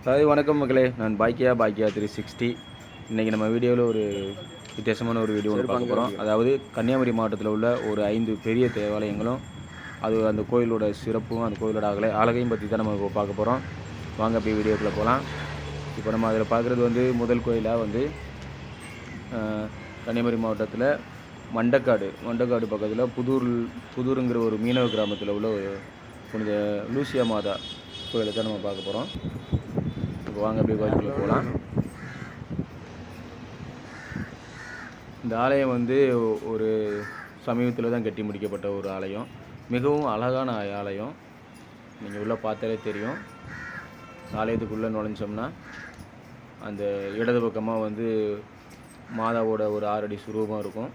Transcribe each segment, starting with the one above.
அதாவது வணக்கம் மக்களே. நான் பாக்கியா பாக்கியா த்ரீ சிக்ஸ்டி இன்றைக்கி நம்ம வீடியோவில் ஒரு வித்தியாசமான ஒரு வீடியோ ஒன்று பார்க்க போகிறோம் அதாவது கன்னியாகுமரி மாவட்டத்தில் உள்ள ஒரு ஐந்து பெரிய தேவாலயங்களும் அது அந்த கோயிலோட சிறப்பும் அந்த கோயிலோட அகலை அழகையும் பற்றி தான் நம்ம இப்போ பார்க்க போகிறோம் வாங்க போய் வீடியோக்குள்ளே போகலாம் இப்போ நம்ம அதில் பார்க்குறது வந்து முதல் கோயிலாக வந்து கன்னியாகுமரி மாவட்டத்தில் மண்டக்காடு. மண்டக்காடு பக்கத்தில் புதூர் புதூருங்கிற ஒரு மீனவ கிராமத்தில் உள்ள ஒரு புனித லூசியா மாதா கோயிலை தான் நம்ம பார்க்க போகிறோம் இப்போ வாங்க அப்படியே கோயிலுக்குள்ளே போகலாம். இந்த ஆலயம் வந்து ஒரு சமீபத்தில் தான் கட்டி முடிக்கப்பட்ட ஒரு ஆலயம். மிகவும் அழகான ஆலயம். நீங்கள் உள்ளே பார்த்தாலே தெரியும். ஆலயத்துக்குள்ளே நுழைஞ்சோம்னா அந்த இடது பக்கமாக வந்து மாதாவோட ஒரு ஆறடி சுரூபம் இருக்கும்.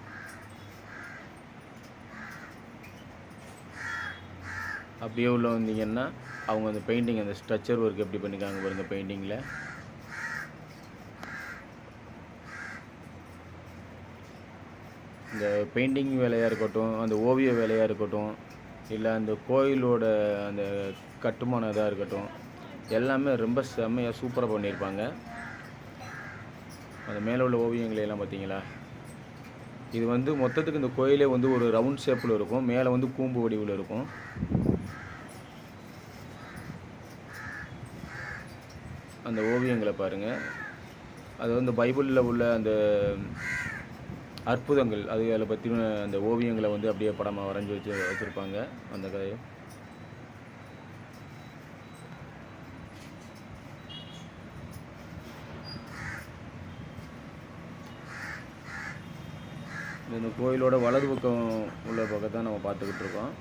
அப்படியே உள்ளே வந்தீங்கன்னா அவங்க அந்த பெயிண்டிங் அந்த ஸ்ட்ரக்சர் ஒர்க் எப்படி பண்ணிருக்காங்க பாருங்க பெயிண்டிங்கில் இந்த பெயிண்டிங் வேலையாக இருக்கட்டும் அந்த ஓவிய வேலையாக இருக்கட்டும் இல்லை அந்த கோயிலோட அந்த கட்டுமான இதாக இருக்கட்டும் எல்லாமே ரொம்ப செம்மையாக சூப்பராக பண்ணியிருப்பாங்க அந்த மேலே உள்ள ஓவியங்களையெல்லாம் பார்த்தீங்களா இது வந்து மொத்தத்துக்கு இந்த கோயிலே வந்து ஒரு ரவுண்ட் ஷேப்பில் இருக்கும். மேலே வந்து கூம்பு வடிவில் இருக்கும். அந்த ஓவியங்களை பாருங்கள் அது வந்து பைபிளில் உள்ள அந்த அற்புதங்கள் அது அதில் பற்றின அந்த ஓவியங்களை வந்து அப்படியே படமாக வரைஞ்சி வச்சு வச்சுருப்பாங்க அந்த கதையை. இந்த கோயிலோட வலது பக்கம் உள்ள பக்கத்தை நம்ம பார்த்துக்கிட்டு இருக்கோம்.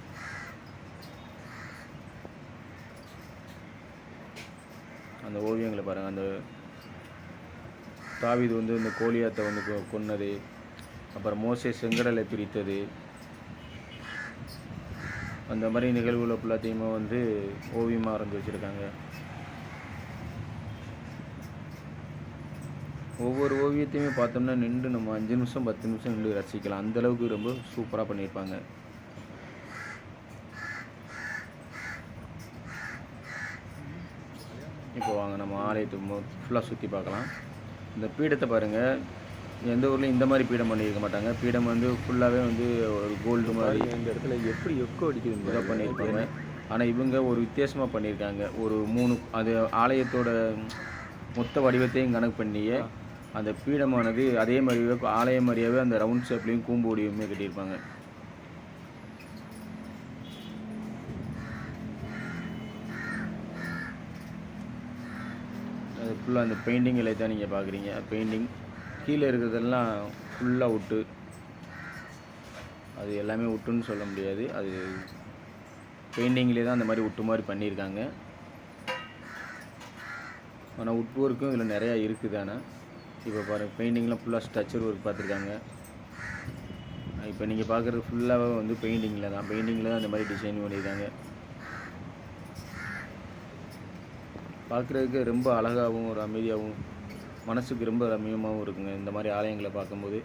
அந்த ஓவியங்களை பாருங்கள் அந்த தாவிது வந்து இந்த கோலியாத்தை வந்து கொ- கொன்னது. அப்புறம் மோசே செங்கடலை பிரித்தது. அந்த மாதிரி நிகழ்வுகளை எல்லாத்தையுமே வந்து ஓவியமாக வரைஞ்சி வச்சுருக்காங்க. ஒவ்வொரு ஓவியத்தையுமே பார்த்தோம்னா நின்று நம்ம அஞ்சு நிமிஷம் பத்து நிமிஷம் நின்று ரசிக்கலாம். அந்த அளவுக்கு ரொம்ப சூப்பராக பண்ணியிருப்பாங்க. இப்போ வாங்க நம்ம ஆலயத்தை ஃபுல்லாக சுற்றி பார்க்கலாம். இந்த பீடத்தை பாருங்கள் எந்த ஊர்லையும் இந்த மாதிரி பீடம் பண்ணியிருக்க மாட்டாங்க. பீடம் வந்து ஃபுல்லாகவே வந்து ஒரு கோல்டு மாதிரி இந்த இடத்துல எப்படி எக்கோ அடிக்குது இதாக பண்ணியிருப்பாங்க ஆனால் இவங்க ஒரு வித்தியாசமாக பண்ணியிருக்காங்க ஒரு மூணு அது ஆலயத்தோட மொத்த வடிவத்தையும் கணக்கு பண்ணியே அந்த பீடமானது அதே மாதிரியே ஆலயம் மாதிரியாவே அந்த ரவுண்ட் ஷேப்லேயும் கூம்பு வடிவமே கட்டியிருப்பாங்க. ஃபுல்லாக அந்த பெயிண்டிங் தான் நீங்கள் பார்க்குறீங்க பெயிண்டிங் கீழே இருக்கிறதெல்லாம் ஃபுல்லாக உட்டு அது எல்லாமே உட்டுன்னு சொல்ல முடியாது. அது பெயிண்டிங்லேயே தான் அந்த மாதிரி உட்டு மாதிரி பண்ணியிருக்காங்க. ஆனால் உட் ஒர்க்கும் இதில் நிறையா இருக்குது ஆனால் இப்போ பாருங்கள் பெயிண்டிங்லாம் ஃபுல்லாக ஸ்ட்ரக்சர் ஒர்க் பார்த்துருக்காங்க. இப்போ நீங்கள் பார்க்குறது ஃபுல்லாகவே வந்து பெயிண்டிங்கில் தான். பெயிண்டிங்கில் தான் அந்த மாதிரி டிசைன் பண்ணியிருக்காங்க. பார்க்குறதுக்கு ரொம்ப அழகாகவும் ஒரு அமைதியாகவும் மனசுக்கு ரொம்ப ரம்மியமாகவும் இருக்குங்க. இந்த மாதிரி ஆலயங்களை பார்க்கும்போது.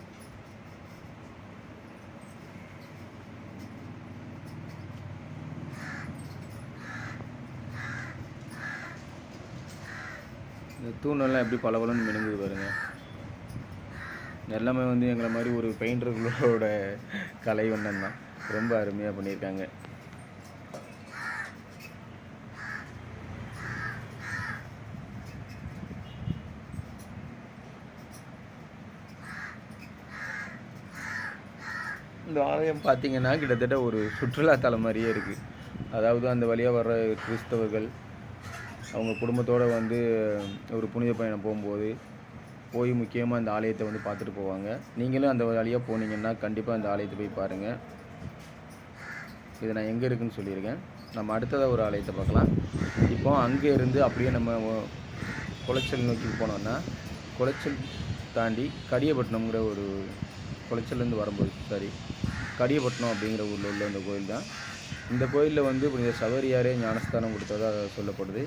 இந்த தூணெல்லாம் எப்படி பளபளன்னு மினுங்குது பாருங்க. எல்லாமே வந்து எங்களை மாதிரி ஒரு பெயிண்டர்களோட கலை வண்ணம் தான் ரொம்ப அருமையாக பண்ணியிருக்காங்க. இந்த ஆலயம் பார்த்தீங்கன்னா கிட்டத்தட்ட ஒரு சுற்றுலாத்தலம் மாதிரியே இருக்குது அதாவது அந்த வழியாக வர்ற கிறிஸ்தவர்கள் அவங்க குடும்பத்தோடு வந்து ஒரு புனித பயணம் போகும்போது போய் முக்கியமாக இந்த ஆலயத்தை வந்து பார்த்துட்டு போவாங்க. நீங்களும் அந்த வழியாக போனீங்கன்னா கண்டிப்பாக அந்த ஆலயத்தை போய் பாருங்கள் இது நான் எங்கே இருக்குன்னு சொல்லியிருக்கேன். நம்ம அடுத்ததாக ஒரு ஆலயத்தை பார்க்கலாம். இப்போ அங்கே இருந்து அப்படியே நம்ம குளச்சல் நோக்கி போனோம்னா குளச்சல் தாண்டி கடியப்பட்டினம்ங்கிற ஒரு குளச்சல்லேருந்து வரும்போது சாரி கடியப்பட்டினம் அப்படிங்கிற ஊரில் உள்ள அந்த கோயில் தான். இந்த கோயிலில் வந்து புனித சவரியாரே ஞானஸ்தானம் கொடுத்ததாக சொல்லப்படுது.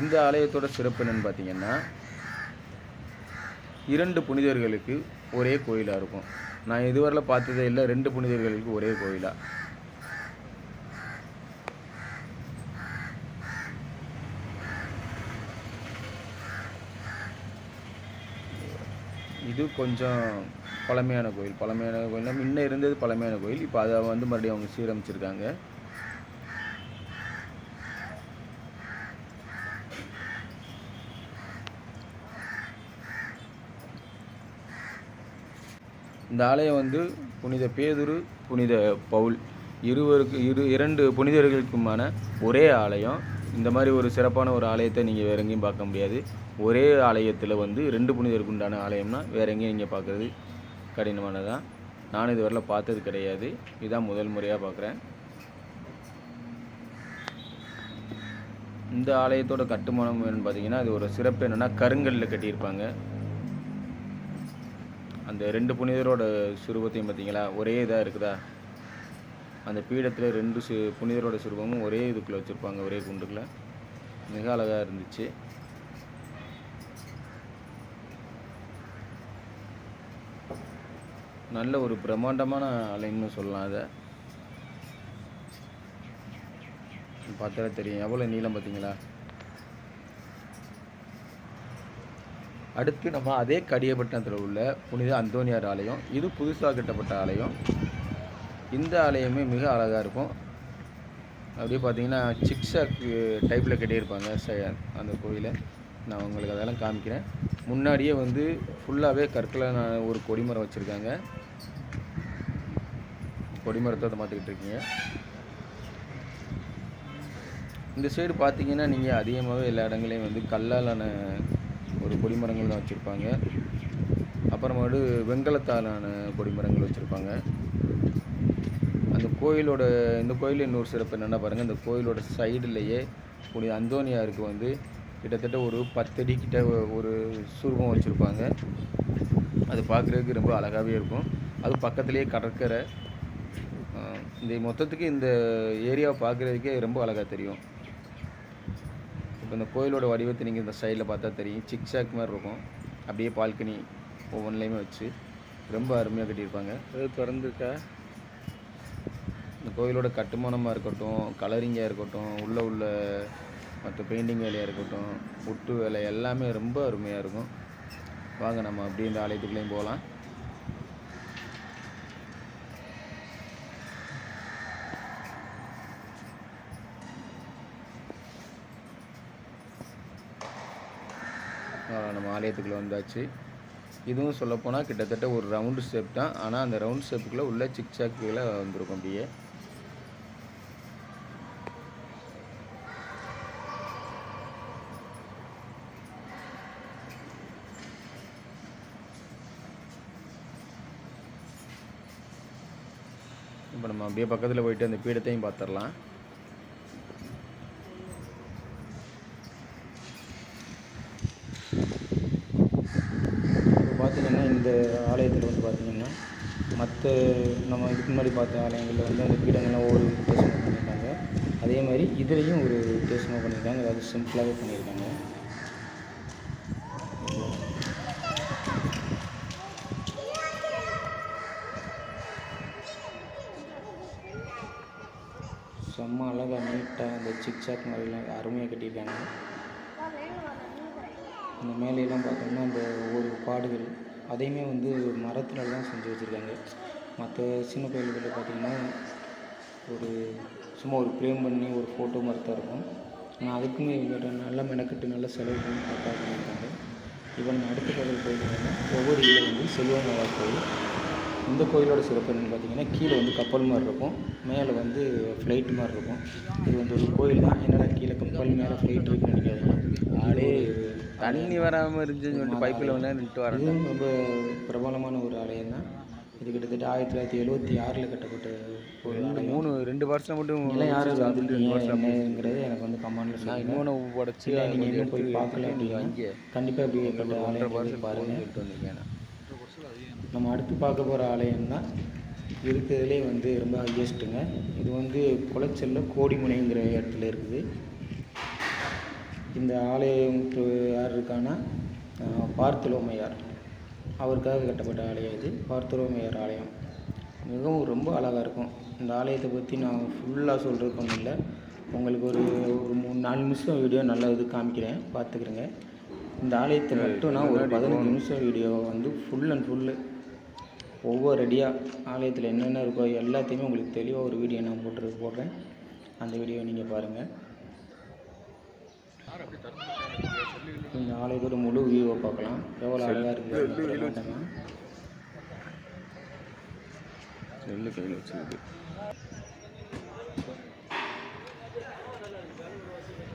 இந்த ஆலயத்தோட சிறப்பு என்னென்னு பார்த்தீங்கன்னா இரண்டு புனிதர்களுக்கு ஒரே கோயிலாக இருக்கும். நான் இதுவரையில் பார்த்ததே இல்லை ரெண்டு புனிதர்களுக்கு ஒரே கோயிலாக இது கொஞ்சம் பழமையான கோயில் பழமையான கோயில்னா முன்ன இருந்தது பழமையான கோயில் இப்போ அதை வந்து மறுபடியும் அவங்க சீரமைச்சிருக்காங்க. இந்த ஆலயம் வந்து புனித பேதுரு புனித பவுல் இருவருக்கு இரு இரண்டு புனிதர்களுக்குமான ஒரே ஆலயம். இந்த மாதிரி ஒரு சிறப்பான ஒரு ஆலயத்தை நீங்கள் வேற எங்கேயும் பார்க்க முடியாது. ஒரே ஆலயத்தில் வந்து ரெண்டு புனிதருக்கு உண்டான ஆலயம்னா வேற எங்கேயும் நீங்கள் பார்க்குறது கடினமானதான் நானும் இதுவரையில் பார்த்தது கிடையாது. இதுதான் முதல் முறையாக பார்க்குறேன். இந்த ஆலயத்தோட கட்டுமானம் என்னென்னு பார்த்தீங்கன்னா அது ஒரு சிறப்பு என்னென்னா கருங்கல்ல கட்டியிருப்பாங்க. அந்த ரெண்டு புனிதரோட சுரூபத்தையும் பார்த்தீங்களா? ஒரே இதாக இருக்குதா? அந்த பீடத்தில் ரெண்டு சு புனிதரோட சுரூபமும் ஒரே இதுக்குள்ளே வச்சுருப்பாங்க ஒரே குண்டுக்குள்ளே. மிக அழகாக இருந்துச்சு. நல்ல ஒரு பிரம்மாண்டமான ஆலயம்னு சொல்லலாம் அதை பார்த்தாலே தெரியும். எவ்வளோ நீளம் பார்த்தீங்களா? அடுத்து நம்ம அதே கடியப்பட்டினத்தில் உள்ள புனித அந்தோனியார் ஆலயம் இது புதுசாக கட்டப்பட்ட ஆலயம். இந்த ஆலயமே மிக அழகாக இருக்கும். அப்படியே பார்த்தீங்கன்னா சிக்ஸாக் டைப்பில் கட்டியிருப்பாங்க அந்த கோயிலை. நான் உங்களுக்கு அதெல்லாம் காமிக்கிறேன். முன்னாடியே வந்து ஃபுல்லாகவே கற்களான ஒரு கொடிமரம் வச்சுருக்காங்க. கொடிமரத்தை அதை மாற்றிக்கிட்டு இருக்கீங்க. இந்த சைடு பார்த்தீங்கன்னா நீங்கள் அதிகமாகவே எல்லா இடங்களையும் வந்து கல்லாலான ஒரு கொடிமரங்கள் தான் வச்சுருப்பாங்க. அப்புறமாடு வெங்கலத்தாலான கொடிமரங்கள் வச்சுருப்பாங்க. அந்த கோயிலோட இந்த கோயில் இன்னொரு சிறப்பு என்னென்னா பாருங்கள் இந்த கோயிலோட சைடுலேயே கூடிய அந்தோனியாருக்கு வந்து கிட்டத்தட்ட ஒரு பத்தடி கிட்ட ஒரு சுரூபம் வச்சுருப்பாங்க. அது பார்க்குறதுக்கு ரொம்ப அழகாகவே இருக்கும். அது பக்கத்துலேயே கடற்கரை. இந்த மொத்தத்துக்கு இந்த ஏரியாவை பார்க்குறதுக்கே ரொம்ப அழகாக தெரியும். இப்போ இந்த கோயிலோட வடிவத்தை நீங்கள் இந்த சைடில் பார்த்தா தெரியும். சிக்ஸாக் மாதிரி இருக்கும். அப்படியே பால்கனி ஒவ்வொன்றுலையுமே வச்சு ரொம்ப அருமையாக கட்டியிருப்பாங்க. அது திறந்துருக்கா? இந்த கோயிலோட கட்டுமானமாக இருக்கட்டும் கலரிங்காக இருக்கட்டும் உள்ளே உள்ள மற்ற பெயிண்டிங் வேலையாக இருக்கட்டும் ஒட்டு வேலை எல்லாமே ரொம்ப அருமையாக இருக்கும். வாங்க நம்ம அப்படியே இந்த ஆலயத்துக்குள்ளேயும் போகலாம். நம்ம ஆலயத்துக்குள்ளே வந்தாச்சு. இதுவும் சொல்லப்போனால் கிட்டத்தட்ட ஒரு ரவுண்டு ஷேப் தான். ஆனால் அந்த ரவுண்ட் ஷேப்புக்குள்ளே உள்ள சிக்ஸாக்குகளை வந்திருக்கும் அப்படியே இப்போ நம்ம அப்படியே பக்கத்தில் போயிட்டு அந்த பீடத்தையும் பார்த்துடலாம் இப்போ பார்த்தீங்கன்னா இந்த ஆலயத்தில் வந்து பார்த்தீங்கன்னா மற்ற நம்ம இதுக்கு முன்னாடி பார்த்த ஆலயங்களில் வந்து அந்த பீடங்கள்லாம் ஒரு வித்தியாசமாக பண்ணியிருக்காங்க. அதே மாதிரி இதுலேயும் ஒரு வித்தியாசமாக பண்ணியிருக்காங்க. அதாவது சிம்பிளாகவே பண்ணியிருக்காங்க. சிக்ஸாக் மாதிரிலாம் அருமையாக கட்டியிருக்காங்க. அந்த மேலையெல்லாம் பார்த்தோம்னா அந்த ஒவ்வொரு பாடுகள் அதையுமே வந்து மரத்துல தான் செஞ்சு வச்சுருக்காங்க. மற்ற சின்ன கோயில்களில் பார்த்திங்கன்னா ஒரு சும்மா ஒரு ஃப்ரேம் பண்ணி ஒரு ஃபோட்டோ மாதிரி தான் இருக்கும். ஆனால் அதுக்குமே இவங்க நல்லா மெனக்கட்டு நல்லா செலவு பண்ணி கரெக்டாக இருக்காங்க இவன் அடுத்த கோயில் ஒவ்வொரு இதில் வந்து செல்வநாதா கோயில் இந்த கோயிலோட சிறப்பு என்னன்னு பார்த்தீங்கன்னா கீழே வந்து கப்பல் மாதிரி இருக்கும். மேலே வந்து ஃப்ளைட் மாதிரி இருக்கும். இது வந்து ஒரு கோயில் தான். என்னடா கீழே கப்பல் மேலே ஃப்ளைட் இருக்குன்னு நினைக்காதீங்க. ஆளே தண்ணி வராமல் இருந்துச்சுன்னு சொல்லிட்டு பைப்பில் வந்து வரேன். இதுவும் ரொம்ப பிரபலமான ஒரு ஆலயம் தான் இது கிட்டத்தட்ட ஆயிரத்தி தொள்ளாயிரத்தி எழுபத்தி ஆறில் கட்டப்பட்ட ஒரு மூணு ரெண்டு வருஷம் மட்டும் இதெல்லாம் யாரும் என்னங்கிறது எனக்கு வந்து கமெண்ட்ல நான் இன்னொன்று உடச்சி இல்லை நீங்கள் இன்னும் போய் பார்க்கல அப்படின்னா கண்டிப்பாக இப்படிப்பட்ட ஒன்றரை வருஷம் பாருங்கள் நம்ம அடுத்து பார்க்க போகிற ஆலயம் தான். இருக்கிறதுலே வந்து ரொம்ப ஹையஸ்ட்டுங்க இது வந்து குளச்சல்ல கோடிமுனைங்கிற இடத்துல இருக்குது. இந்த ஆலயம் யார் இருக்கான்னா பார்த்தலோமையார். அவருக்காக கட்டப்பட்ட ஆலயம் இது பார்த்தலோமையார் ஆலயம். மிகவும் ரொம்ப அழகாக இருக்கும். இந்த ஆலயத்தை பற்றி நான் ஃபுல்லாக சொல்கிறதுக்கு ஒன்றும் இல்லை. உங்களுக்கு ஒரு ஒரு மூணு நாலு நிமிஷம் வீடியோ நல்லா இது காமிக்கிறேன் பார்த்துக்கிறேங்க. இந்த ஆலயத்தை மட்டும் நான் ஒரு பதினஞ்சு நிமிஷம் வீடியோ வந்து ஃபுல் அண்ட் ஃபுல்லு ஒவ்வொரு அடியாக ஆலயத்தில் என்னென்ன இருக்கோ எல்லாத்தையுமே உங்களுக்கு தெளிவாக ஒரு வீடியோ நான் போட்டு போடுறேன். அந்த வீடியோ நீங்கள் பாருங்கள் இந்த ஆலயத்தோட முழு வியூவை பார்க்கலாம் எவ்வளோ அழகாக இருக்குது செல்லு கையில் வச்சுருக்கு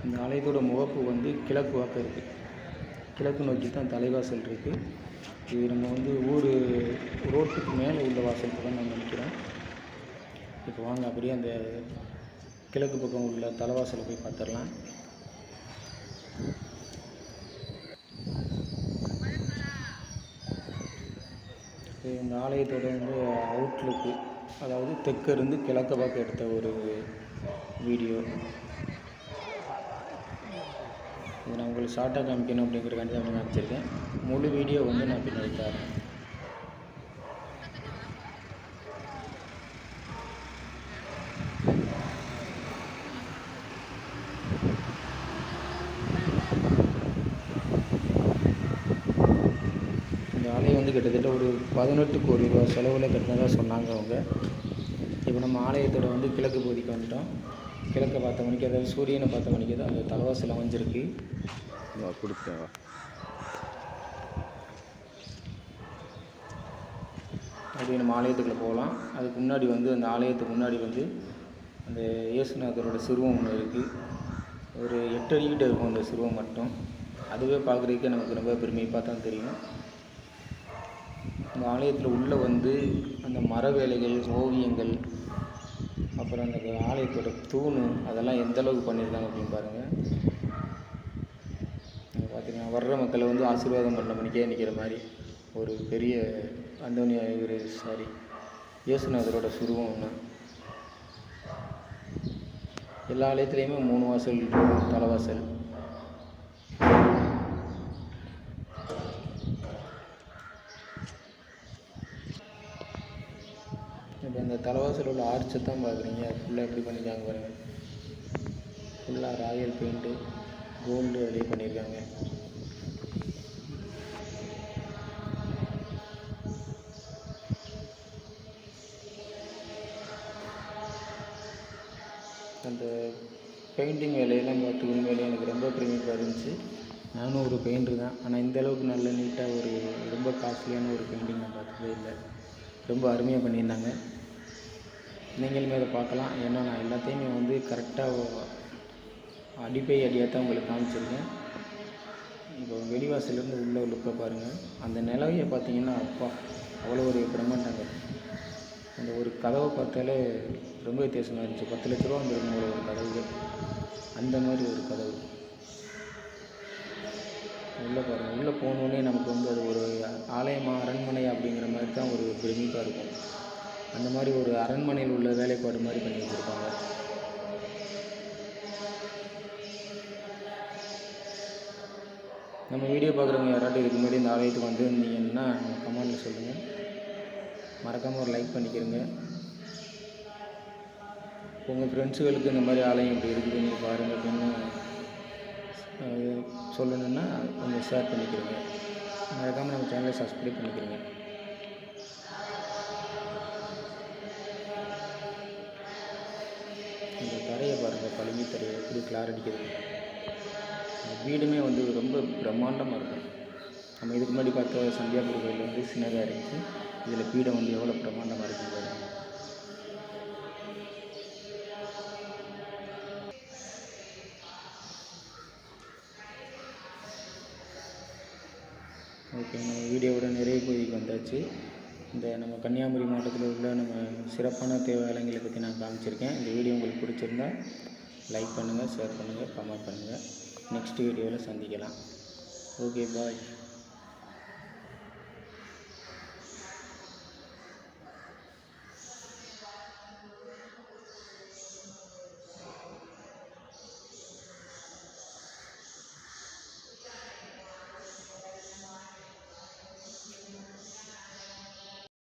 இந்த ஆலயத்தோட முகப்பு வந்து கிழக்கு வாக்க இருக்குது கிழக்கு நோக்கி தான் தலைவாசல் இருக்குது இது நம்ம வந்து ஊர் ரோட்டுக்கு மேலே உள்ள வாசல் கூட நான் நினைக்கிறேன் இப்போ வாங்க அப்படியே அந்த கிழக்கு பக்கம் உள்ள தலைவாசலை போய் பார்த்துடலாம். இது இந்த ஆலயத்தோட வந்து அவுட்லுக்கு அதாவது தெற்க இருந்து கிழக்க பார்க்க எடுத்த ஒரு வீடியோ. இது நான் உங்களுக்கு ஷார்ட்டாக காமிக்கணும் அப்படிங்கிறக்காண்டி தான் காமிச்சிருக்கேன். முழு வீடியோ வந்து நான் பின்னாடி தரேன். இந்த ஆலயம் வந்து கிட்டத்தட்ட ஒரு பதினெட்டு கோடி ரூபா செலவில் கட்டினதாக சொன்னாங்க அவங்க. இப்போ நம்ம ஆலயத்தோட வந்து கிழக்கு பகுதிக்கு வந்துட்டோம். கிழக்க பார்த்த மணிக்கு அதாவது சூரியனை பார்த்த மணிக்கு தான் அந்த தலைவாசல் அமைஞ்சிருக்கு. கொடுத்தேன் அப்படியே நம்ம ஆலயத்துக்குள்ளே போகலாம். அதுக்கு முன்னாடி வந்து அந்த ஆலயத்துக்கு முன்னாடி வந்து அந்த இயேசுநாதரோட சிறுவம் ஒன்று இருக்குது ஒரு எட்டு அடிக்கிட்ட இருக்கும் அந்த சிறுவம் மட்டும். அதுவே பார்க்குறதுக்கே நமக்கு ரொம்ப பெருமைப்பாக தான் தெரியும். இந்த ஆலயத்தில் உள்ளே வந்து அந்த மர வேலைகள் ஓவியங்கள் அப்புறம் அந்த ஆலயத்தோட தூண் அதெல்லாம் எந்த அளவுக்கு பண்ணியிருக்காங்க அப்படின்னு பாருங்கள் பார்த்தீங்கன்னா வர்ற மக்களை வந்து ஆசீர்வாதம் பண்ண மணிக்கே நிற்கிற மாதிரி. ஒரு பெரிய அந்தோனியா இவர் சாரி இயேசுநாதரோட சுருவம் ஒன்று எல்லா ஆலயத்துலேயுமே மூணு வாசல் தலைவாசல் இப்போ இந்த தலைவாசல் உள்ள ஆர்ச்சை தான் பார்க்குறீங்க ஃபுல்லாக எப்படி பண்ணியிருக்காங்க பாருங்கள் ஃபுல்லாக ராயல் பெயிண்ட்டு கோல்டு அதிலே பண்ணியிருக்காங்க பெயிண்டிங் வேலையெல்லாம் பார்த்து உண்மையிலே எனக்கு ரொம்ப பெருமைப்பாக இருந்துச்சு. நானும் ஒரு பெயிண்டர் தான். ஆனால் இந்த அளவுக்கு நல்ல நீட்டாக ஒரு ரொம்ப காஸ்ட்லியான ஒரு பெயிண்டிங் நான் பார்த்ததே இல்லை. ரொம்ப அருமையாக பண்ணியிருந்தாங்க. நீங்களுமே அதை பார்க்கலாம். ஏன்னா நான் எல்லாத்தையுமே வந்து கரெக்டாக அடிப்பை அடியாக தான் உங்களுக்கு காமிச்சிருக்கேன். இப்போ வெளிவாசலேருந்து உள்ள லுக்கை பாருங்கள் அந்த நிலவையை பார்த்தீங்கன்னா அப்பா அவ்வளோ ஒரு பிரம்மாண்டாங்க. அந்த ஒரு கதவை பார்த்தாலே ரொம்ப வித்தியாசமாக இருந்துச்சு. பத்து லட்ச ரூபா வந்துருக்கும் ஒரு கதவுகள். அந்த மாதிரி ஒரு கதவு. உள்ளே பாருங்கள் உள்ளே போனோடனே நமக்கு வந்து அது ஒரு ஆலயமா அரண்மனை அப்படிங்கிற மாதிரி தான் ஒரு பிரமிப்பாக இருக்கும். அந்த மாதிரி ஒரு அரண்மனையில் உள்ள வேலைப்பாடு மாதிரி பண்ணி வச்சுருப்பாங்க. நம்ம வீடியோ பார்க்குறவங்க யாராட்டும் இதுக்கு முன்னாடி இந்த ஆலயத்துக்கு வந்திருந்தீங்கன்னா கமெண்டில் சொல்லுங்கள் மறக்காமல் ஒரு லைக் பண்ணிக்கிறங்க. உங்கள் ஃப்ரெண்ட்ஸுகளுக்கு இந்த மாதிரி ஆலயம் இப்படி இருக்குது நீங்கள் பாருங்கள் அப்படின்னு சொல்லணுன்னா கொஞ்சம் ஷேர் பண்ணிக்கிறோங்க. மறக்காமல் நம்ம சேனலை சப்ஸ்கிரைப் பண்ணிக்கிறோங்க. இந்த தரையை பாருங்கள் பளிங்கு தரையை எப்படி கிளார் வீடுமே வந்து ரொம்ப பிரம்மாண்டமாக இருக்கும். நம்ம இதுக்கு முன்னாடி பார்த்த சந்தியாபுரி கோயில் வந்து சின்னதாக இருந்துச்சு. இதில் பீடம் வந்து எவ்வளோ பிரம்மாண்டமாக இருக்குது ஓகே நம்ம வீடியோவோட நிறைவு பகுதிக்கு வந்தாச்சு. இந்த நம்ம கன்னியாகுமரி மாவட்டத்தில் உள்ள நம்ம சிறப்பான தேவாலயங்களை பற்றி நான் காமிச்சிருக்கேன். இந்த வீடியோ உங்களுக்கு பிடிச்சிருந்தா லைக் பண்ணுங்கள் ஷேர் பண்ணுங்கள் கமெண்ட் பண்ணுங்கள் நெக்ஸ்ட் வீடியோவில் சந்திக்கலாம். Okay bye